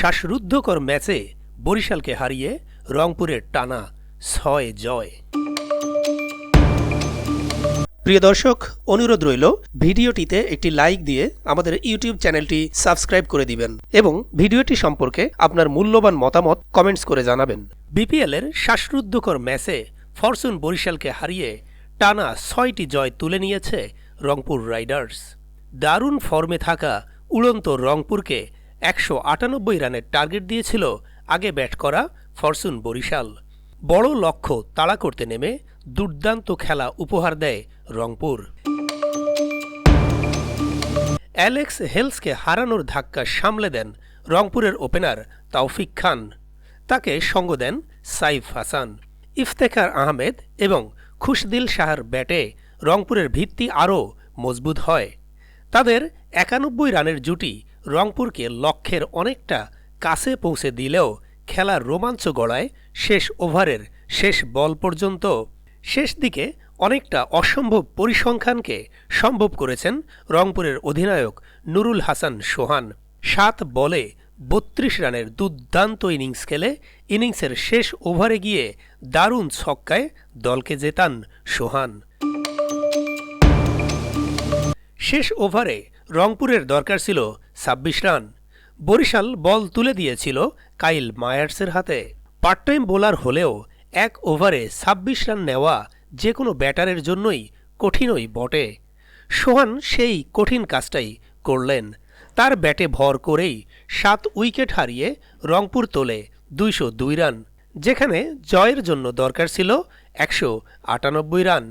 শ্বাসরুদ্ধকর ম্যাচে বরিশালকে হারিয়ে রংপুরের টানা ছয় জয়। প্রিয় দর্শক, অনুরোধ রইল, ভিডিওটিতে একটি লাইক দিয়ে আমাদের ইউটিউব চ্যানেলটি সাবস্ক্রাইব করে দিবেন এবং ভিডিওটি সম্পর্কে আপনার মূল্যবান মতামত কমেন্টস করে জানাবেন। বিপিএলের শ্বাসরুদ্ধকর ম্যাচে ফরচুন বরিশালকে হারিয়ে টানা ছয়টি জয় তুলে নিয়েছে রংপুর রাইডার্স। দারুণ ফর্মে থাকা উড়ন্ত রংপুরকে একশো আটানব্বই রানের টার্গেট দিয়েছিল আগে ব্যাট করা ফরচুন বরিশাল। বড় লক্ষ্য তাড়া করতে নেমে দুর্দান্ত খেলা উপহার দেয় রংপুর। অ্যালেক্স হেলসকে হারানোর ধাক্কা সামলে দেন রংপুরের ওপেনার তাওফিক খান। তাকে সঙ্গ দেন সাইফ হাসান। ইফতেখার আহমেদ এবং খুশদিল শাহর ব্যাটে রংপুরের ভিত্তি আরও মজবুত হয়। তাদের একানব্বই রানের জুটি রংপুরকে লক্ষ্যের অনেকটা কাছে পৌঁছে দিলেও খেলার রোমাঞ্চ গড়ায় শেষ ওভারের শেষ বল পর্যন্ত শেষ দিকে অনেকটা অসম্ভব পরিসংখ্যানকে সম্ভব করেছেন রংপুরের অধিনায়ক নুরুল হাসান সোহান। সাত বলে বত্রিশ রানের দুর্দান্ত ইনিংস খেলে ইনিংসের শেষ ওভারে গিয়ে দারুণ ছক্কায় দলকে জেতান সোহান। শেষ ওভারে রংপুরের দরকার ছিল ছাব্বিশ রান। বরিশাল বল তুলে দিয়েছিল কাইল মায়ার্সের হাতে। পার্ট টাইম বোলার হলেও এক ওভারে ছাব্বিশ রান নেওয়া যে কোনো ব্যাটারের জন্যই কঠিনই বটে। সোহান সেই কঠিন কাজটাই করলেন। তার ব্যাটে ভর করেই সাত উইকেট হারিয়ে রংপুর তোলে দুইশো দুই রান, যেখানে জয়ের জন্য দরকার ছিল একশো আটানব্বই রান।